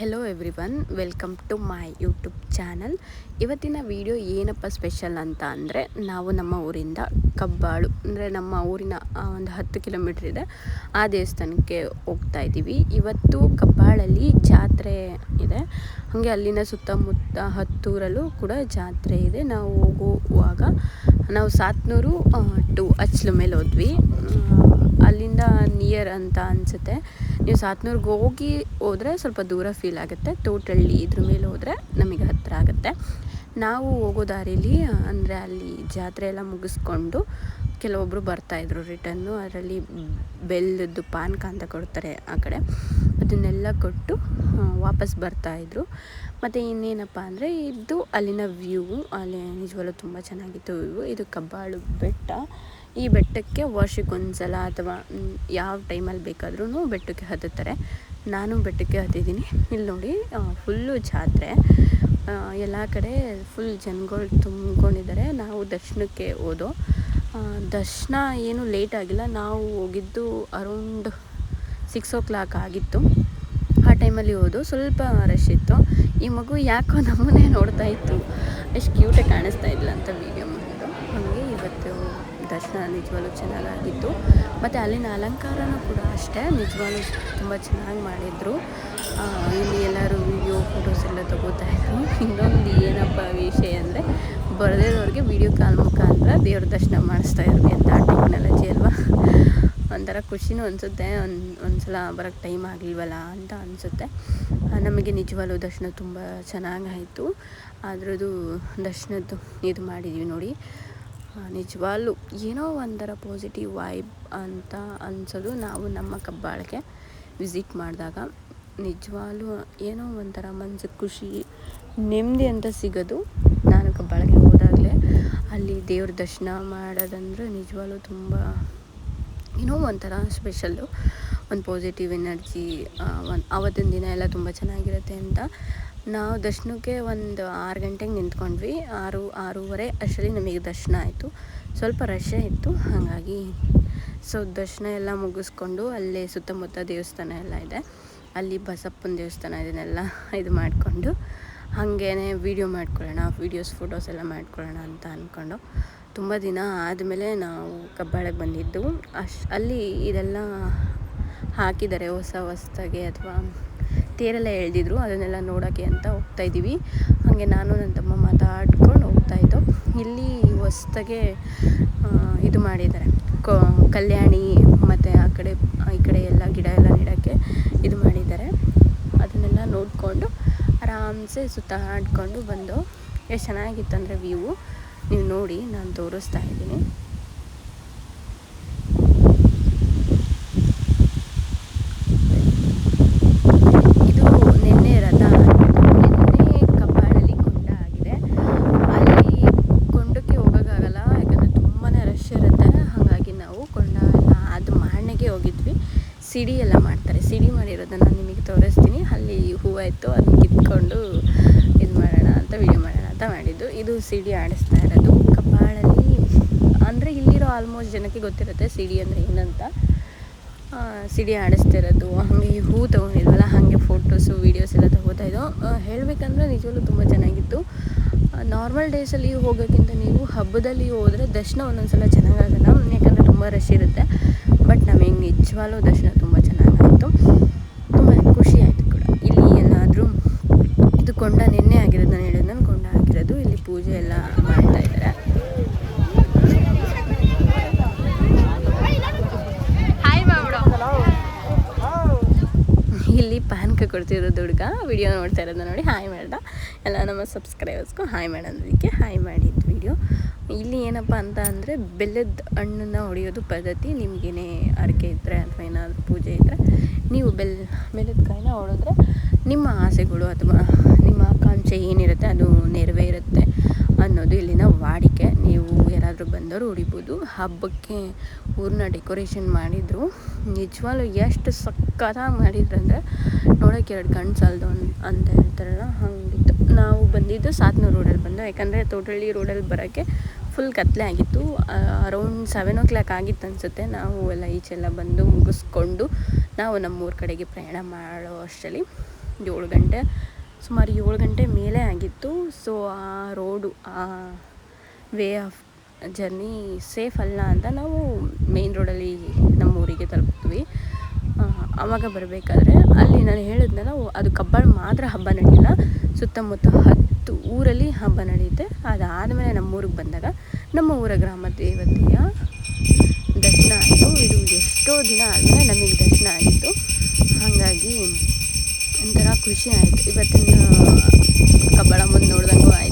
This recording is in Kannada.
Hello everyone welcome to my YouTube channel ಇವತ್ತಿನ ವಿಡಿಯೋ ಏನಪ್ಪ ಸ್ಪೆಷಲ್ ಅಂತ ಅಂದರೆ, ನಾವು ನಮ್ಮ ಊರಿಂದ ಕಬ್ಬಾಳು, ಅಂದರೆ ನಮ್ಮ ಊರಿನ ಒಂದು ಹತ್ತು ಕಿಲೋಮೀಟ್ರ್ ಇದೆ, ಆ ದೇವಸ್ಥಾನಕ್ಕೆ ಹೋಗ್ತಾ ಇದ್ದೀವಿ. ಇವತ್ತು ಕಬ್ಬಾಳಲ್ಲಿ ಜಾತ್ರೆ ಇದೆ. ಹಾಗೆ ಅಲ್ಲಿನ ಸುತ್ತಮುತ್ತ ಹತ್ತೂರಲ್ಲೂ ಕೂಡ ಜಾತ್ರೆ ಇದೆ. ನಾವು ಹೋಗುವಾಗ, ನಾವು ಸಾತ್ನೂರು ಟು ಅಚ್ಲು ಮೇಲೆ ಹೋದ್ವಿ. ಅಲ್ಲಿಂದ ನಿಯರ್ ಅಂತ ಅನಿಸುತ್ತೆ. ನೀವು ಸಾತ್ನೂರ್ಗೆ ಹೋಗಿ ಹೋದರೆ ಸ್ವಲ್ಪ ದೂರ ಫೀಲ್ ಆಗುತ್ತೆ. ತೋಟಳ್ಳಿ ಇದ್ರ ಮೇಲೆ ಹೋದರೆ ನಮಗೆ ಹತ್ತಿರ ಆಗುತ್ತೆ. ನಾವು ಹೋಗೋ ದಾರಿಲಿ, ಅಂದರೆ ಅಲ್ಲಿ ಜಾತ್ರೆ ಎಲ್ಲ ಮುಗಿಸ್ಕೊಂಡು ಕೆಲವೊಬ್ಬರು ಬರ್ತಾಯಿದ್ರು ರಿಟರ್ನು ಅದರಲ್ಲಿ ಬೆಲ್ಲದ್ದು ಪಾನಕ ಅಂತ ಕೊಡ್ತಾರೆ ಆ ಕಡೆ. ಅದನ್ನೆಲ್ಲ ಕೊಟ್ಟು ವಾಪಸ್ ಬರ್ತಾಯಿದ್ರು ಮತ್ತು ಇನ್ನೇನಪ್ಪ ಅಂದರೆ ಇದು ಅಲ್ಲಿನ ವ್ಯೂ ಅಲ್ಲಿ ನಿಜವಾಗ್ಲೂ ತುಂಬ ಚೆನ್ನಾಗಿತ್ತು ವ್ಯೂ ಇದು ಕಬ್ಬಾಳು ಬೆಟ್ಟ. ಈ ಬೆಟ್ಟಕ್ಕೆ ವರ್ಷಕ್ಕೊಂದ್ಸಲ ಅಥವಾ ಯಾವ ಟೈಮಲ್ಲಿ ಬೇಕಾದ್ರೂ ಬೆಟ್ಟಕ್ಕೆ ಹತ್ತುತ್ತಾರೆ. ನಾನು ಬೆಟ್ಟಕ್ಕೆ ಹತ್ತಿದ್ದೀನಿ. ಇಲ್ಲಿ ನೋಡಿ ಫುಲ್ಲು ಜಾತ್ರೆ. ಎಲ್ಲ ಕಡೆ ಫುಲ್ ಜನಗಳು ತುಂಬ್ಕೊಂಡಿದ್ದಾರೆ. ನಾವು ದರ್ಶನಕ್ಕೆ ಹೋದೋ ದರ್ಶನ ಏನು ಲೇಟ್ ಆಗಿಲ್ಲ. ನಾವು ಹೋಗಿದ್ದು ಅರೌಂಡ್ ಸಿಕ್ಸ್ ಓ ಕ್ಲಾಕ್ ಆಗಿತ್ತು. ಆ ಟೈಮಲ್ಲಿ ಹೋದು, ಸ್ವಲ್ಪ ರಶ್ ಇತ್ತು. ಈ ಮಗು ಯಾಕೋ ನಮ್ಮನ್ನೇ ನೋಡ್ತಾ ಇತ್ತು. ಎಷ್ಟು ಕ್ಯೂಟಾಗಿ ಕಾಣಿಸ್ತಾ ಇಲ್ಲ ಅಂತ ವೀಡಿಯೋ ಮಾಡಿದ್ದು. ಹಾಗೆ ಇವತ್ತು ದರ್ಶನ ನಿಜವಾಗ್ಲೂ ಚೆನ್ನಾಗಾಗಿತ್ತು. ಮತ್ತು ಅಲ್ಲಿನ ಅಲಂಕಾರನೂ ಕೂಡ ಅಷ್ಟೇ. ನಿಜವಾಗ್ಲೂ ತುಂಬ ಚೆನ್ನಾಗಿ ಮಾಡಿದರು. ಇಲ್ಲಿ ಎಲ್ಲರೂ ವಿಡಿಯೋ ಫೋಟೋಸ್ ಎಲ್ಲ ತಗೋತಾ ಇದ್ರು. ಇನ್ನೊಂದು ಏನಪ್ಪ ವಿಷಯ ಅಂದರೆ, ಬರೆದಿರೋರಿಗೆ ವಿಡಿಯೋ ಕಾಲ್ ಮುಖಾಂತರ ದೇವ್ರ ದರ್ಶನ ಮಾಡಿಸ್ತಾ ಇದ್ರು ಎಂಥ ಟೆಕ್ನಾಲಜಿ ಅಲ್ವಾ? ಒಂಥರ ಖುಷಿನೂ ಅನಿಸುತ್ತೆ. ಒಂದು ಒಂದು ಸಲ ಬರೋಕ್ಕೆ ಟೈಮ್ ಆಗಲಿಲ್ವಲ್ಲ ಅಂತ ಅನಿಸುತ್ತೆ. ನಮಗೆ ನಿಜವಾಗ್ಲೂ ದರ್ಶನ ತುಂಬ ಚೆನ್ನಾಗಾಯಿತು. ಅದರದ್ದು ದರ್ಶನದ್ದು ಇದು ಮಾಡಿದ್ವಿ ನೋಡಿ. ನಿಜವಾಗ್ಲೂ. ಏನೋ ಒಂಥರ ಪಾಸಿಟಿವ್ ವೈಬ್ ಅಂತ ಅನ್ಸೋದು ನಾವು ನಮ್ಮ ಕಬ್ಬಾಳಿಗೆ ವಿಸಿಟ್ ಮಾಡಿದಾಗ. ನಿಜವಾಗ್ಲೂ ಏನೋ ಒಂಥರ ಮನ್ಸಿಗೆ ಖುಷಿ, ನೆಮ್ಮದಿ ಅಂತ ಸಿಗೋದು ನಾನು ಕಬ್ಬಾಳಿಗೆ ಹೋದಾಗಲೇ. ಅಲ್ಲಿ ದೇವ್ರ ದರ್ಶನ ಮಾಡೋದಂದ್ರೆ ನಿಜವಾಗ್ಲು ತುಂಬ, ಏನೋ ಒಂಥರ ಸ್ಪೆಷಲ್ಲು ಒಂದು ಪಾಸಿಟಿವ್ ಎನರ್ಜಿ ಒಂದು ಆವತ್ತಿನ ದಿನ ಎಲ್ಲ ತುಂಬ ಚೆನ್ನಾಗಿರುತ್ತೆ ಅಂತ ನಾವು ದರ್ಶನಕ್ಕೆ ಒಂದು ಆರು ಗಂಟೆಗೆ ನಿಂತ್ಕೊಂಡ್ವಿ. ಆರು, ಆರೂವರೆ ಅಷ್ಟರಲ್ಲಿ ನಮಗೆ ದರ್ಶನ ಆಯಿತು. ಸ್ವಲ್ಪ ರಶ್ಶೇ ಇತ್ತು, ಹಾಗಾಗಿ ಸೊ ದರ್ಶನ ಎಲ್ಲ ಮುಗಿಸ್ಕೊಂಡು ಅಲ್ಲೇ ಸುತ್ತಮುತ್ತ ದೇವಸ್ಥಾನ ಎಲ್ಲ ಇದೆ. ಅಲ್ಲಿ ಬಸಪ್ಪನ ದೇವಸ್ಥಾನ ಇದನ್ನೆಲ್ಲ ಇದು ಮಾಡಿಕೊಂಡು ಹಾಗೇ ವೀಡಿಯೋ ಮಾಡ್ಕೊಳ್ಳೋಣ ವೀಡಿಯೋಸ್ ಫೋಟೋಸ್ ಎಲ್ಲ ಮಾಡ್ಕೊಳ್ಳೋಣ ಅಂತ ಅಂದ್ಕೊಂಡು ತುಂಬ ದಿನ ಆದಮೇಲೆ ನಾವು ಕಬ್ಬಾಳಕ್ಕೆ ಬಂದಿದ್ದು. ಅಶ್, ಅಲ್ಲಿ ಇದೆಲ್ಲ ಹಾಕಿದ್ದಾರೆ ಹೊಸ ಹೊಸ್ದಾಗೆ ಅಥವಾ ತೇರೆಲ್ಲ ಎಳೆದಿದ್ರು, ಅದನ್ನೆಲ್ಲ ನೋಡೋಕ್ಕೆ ಅಂತ ಹೋಗ್ತಾ ಇದ್ದೀವಿ. ಹಾಗೆ ನಾನು ನನ್ನ ತಮ್ಮ ಮಾತಾಡ್ಕೊಂಡು ಹೋಗ್ತಾ ಇದ್ದೋ, ಇಲ್ಲಿ ಹೊಸ್ದಾಗೆ ಇದು ಮಾಡಿದ್ದಾರೆ. ಕೊ, ಕಲ್ಯಾಣಿ ಮತ್ತು ಆ ಕಡೆ, ಈ ಕಡೆ ಎಲ್ಲ ಗಿಡ ಎಲ್ಲ ನೆಡೋಕ್ಕೆ ಇದು ಮಾಡಿದ್ದಾರೆ. ಅದನ್ನೆಲ್ಲ ನೋಡಿಕೊಂಡು ಆರಾಮ್ಸೆ ಸುತ್ತಾಡ್ಕೊಂಡು ಬಂದು ಎಷ್ಟು ಚೆನ್ನಾಗಿತ್ತಂದರೆ ವ್ಯೂ ನೀವು ನೋಡಿ, ನಾನು ತೋರಿಸ್ತಾ ಇದ್ದೀನಿ ಇದು ನಿನ್ನೆ ರಥ ಆಗಿತ್ತು ನಿನ್ನೆ ಕಬ್ಬಾಳಲ್ಲಿ ಕೊಂಡ ಆಗಿದೆ ಅಲ್ಲಿ ಕೊಂಡಕ್ಕೆ ಹೋಗೋಕ್ಕಾಗಲ್ಲ ಯಾಕಂದರೆ ತುಂಬಾ ರಶ್ ಇರುತ್ತೆ ಹಾಗಾಗಿ ನಾವು ಕೊಂಡ ಎಲ್ಲ ಅದು ಮಾರನೆಗೆ ಹೋಗಿದ್ವಿ ಸಿಡಿ ಎಲ್ಲ ಮಾಡ್ತಾರೆ. ಸಿಡಿ ಮಾಡಿರೋದನ್ನು ನಿಮಗೆ ತೋರಿಸ್ತೀನಿ. ಅಲ್ಲಿ ಹೂವು ಇತ್ತು ಅದನ್ನ ಕಿತ್ಕೊಂಡು ಇದು ಮಾಡೋಣ ಅಂತ ವಿಡಿಯೋ ಮಾಡೋಣ ಅಂತ ಮಾಡಿದ್ದು. ಇದು ಸಿಡಿ ಆಡಿಸ್ತಾ ಇರೋದು. ಕಪಾಳಲ್ಲಿ, ಅಂದರೆ ಇಲ್ಲಿರೋ ಆಲ್ಮೋಸ್ಟ್ ಜನಕ್ಕೆ ಗೊತ್ತಿರುತ್ತೆ ಸಿಡಿ ಅಂದರೆ ಏನಂತ. ಸಿಡಿ ಆಡಿಸ್ತಿರೋದು ಹಂಗೆ ಈ ಹೂ ತೊಗೊಂಡಿದ್ವಲ್ಲ, ಹಾಗೆ ಫೋಟೋಸು ವೀಡಿಯೋಸ್ ಎಲ್ಲ ತಗೋತಾ ಇದ್ದೋ. ಹೇಳಬೇಕಂದ್ರೆ ನಿಜವಲ್ಲೂ ತುಂಬ ಚೆನ್ನಾಗಿತ್ತು. ನಾರ್ಮಲ್ ಡೇಸಲ್ಲಿ ಹೋಗೋಕ್ಕಿಂತ ನೀವು ಹಬ್ಬದಲ್ಲಿ ಹೋದರೆ ದರ್ಶನ ಒಂದೊಂದು ಸಲ ಚೆನ್ನಾಗಾಗಲ್ಲ ಯಾಕಂದರೆ ತುಂಬ ರಶ್ ಇರುತ್ತೆ. ಬಟ್ ನಮಗೆ ನಿಜವಾಗ್ಲೂ ದರ್ಶನ ತುಂಬ ಚೆನ್ನಾಗಾಯಿತು ತುಂಬ ಖುಷಿ ಆಯಿತು ಕೂಡ. ಇಲ್ಲಿ ಏನಾದರೂ ಇದು ಕೊಂಡ ನಿನ್ನೆ ಆಗಿರೋದು ನಾನು ಹೇಳಿದ್ದು ನಾನು ಕೊಂಡ ಆಗಿರೋದು. ಇಲ್ಲಿ ಪೂಜೆ ಎಲ್ಲ ಮಾಡ್ತಾ ಇದ್ದಾರೆ. ಇಲ್ಲಿ ಪಾನಕ ಕೊಡ್ತಿರೋದು ಹುಡುಗ. ವಿಡಿಯೋ ನೋಡ್ತಾ ಇರೋದನ್ನ ನೋಡಿ. ಹಾಯ್ ಮಾಡ್ದ ಎಲ್ಲ ನಮ್ಮ ಸಬ್ಸ್ಕ್ರೈಬರ್ಸ್ಗೂ ಹಾಯ್ ಮಾಡೋದಕ್ಕೆ ಹಾಯ್ ಮಾಡಿದ್ದು ವಿಡಿಯೋ ಇಲ್ಲಿ ಏನಪ್ಪ ಅಂತ ಅಂದರೆ ಬೆಲ್ಲದ ಹಣ್ಣನ್ನು ಹೊಡೆಯೋದು ಪದ್ಧತಿ. ನಿಮಗೇನೇ ಅರಕೆ ಇದ್ದರೆ ಅಥವಾ ಏನಾದರೂ ಪೂಜೆ ಇದ್ದರೆ ನೀವು ಬೆಲ್ ಬೆಲ್ಲದ ಕಾಯಿನ ಹೊಡೆದ್ರೆ ನಿಮ್ಮ ಆಸೆಗಳು ಅಥವಾ ನಿಮ್ಮ ಆಕಾಂಕ್ಷೆ ಏನಿರುತ್ತೆ ಅದು ನೆರವೇರುತ್ತೆ ಅನ್ನೋದು ಇಲ್ಲಿನ ವಾಡಿಕೆ. ನೀವು ಯಾರಾದರೂ ಬಂದವರು ಹೊಡಿಬೋದು ಹಬ್ಬಕ್ಕೆ ಊರನ್ನ ಡೆಕೋರೇಷನ್ ಮಾಡಿದರು. ನಿಜವಾಗ್ಲೂ ಎಷ್ಟು ಸಕ್ಕತ್ತಾಗಿ ಮಾಡಿದ್ರಂದರೆ ನೋಡೋಕೆ ಎರಡು ಕಣ್ಣು ಸಾಲದು ಅಂತ ಹೇಳ್ತಾರಲ್ಲ, ಹಾಗಿತ್ತು. ನಾವು ಬಂದಿದ್ದು ಸಾತ್ನೂರು ರೋಡಲ್ಲಿ ಬಂದು, ಯಾಕಂದರೆ ತೋಟಳ್ಳಿ ರೋಡಲ್ಲಿ ಬರೋಕ್ಕೆ ಫುಲ್ ಕತ್ತಲೆ ಆಗಿತ್ತು. ಅರೌಂಡ್ ಸೆವೆನ್ ಓ ಕ್ಲಾಕ್ ಆಗಿತ್ತು ಅನಿಸುತ್ತೆ. ನಾವು ಎಲ್ಲ ಈಚೆಲ್ಲ ಬಂದು ಮುಗಿಸ್ಕೊಂಡು ನಾವು ನಮ್ಮೂರ ಕಡೆಗೆ ಪ್ರಯಾಣ ಮಾಡೋ ಅಷ್ಟರಲ್ಲಿ ಏಳು ಗಂಟೆ ಸುಮಾರು ಏಳು ಗಂಟೆ ಮೇಲೆ ಆಗಿತ್ತು. ಸೊ ಆ ರೋಡು ಆ ವೇ ಆಫ್ ಜರ್ನಿ ಸೇಫ್ ಅಲ್ಲ ಅಂತ ನಾವು ಮೇನ್ ರೋಡಲ್ಲಿ ನಮ್ಮ ಊರಿಗೆ ತಲುಪಿದ್ವಿ ಆ, ಆವಾಗ ಬರಬೇಕಾದ್ರೆ ಅಲ್ಲಿ ನಾನು ಹೇಳಿದ್ನಲ್ಲ ಅದು ಕಬ್ಬಾಳ್ ಮಾತ್ರ ಹಬ್ಬ ನಡೆಯಲ್ಲ ಸುತ್ತಮುತ್ತ ಹತ್ತು ಊರಲ್ಲಿ ಹಬ್ಬ ನಡೆಯುತ್ತೆ ಅದಾದಮೇಲೆ ನಮ್ಮ ಊರಿಗೆ ಬಂದಾಗ ನಮ್ಮ ಊರ ಗ್ರಾಮ ದೇವತೆಯ ದರ್ಶನ ಆಯಿತು. ಇದು ಎಷ್ಟೋ ದಿನ ಆದಮೇಲೆ ನಮಗೆ ದರ್ಶನ ಆಗಿತ್ತು ಹಾಗಾಗಿ ಒಂಥರ ಖುಷಿ ಆಯಿತು. ಇವತ್ತಿನ ಕಬ್ಬಾಳ ಮುಂದೆ ನೋಡ್ದಂಗೂ ಆಯಿತು.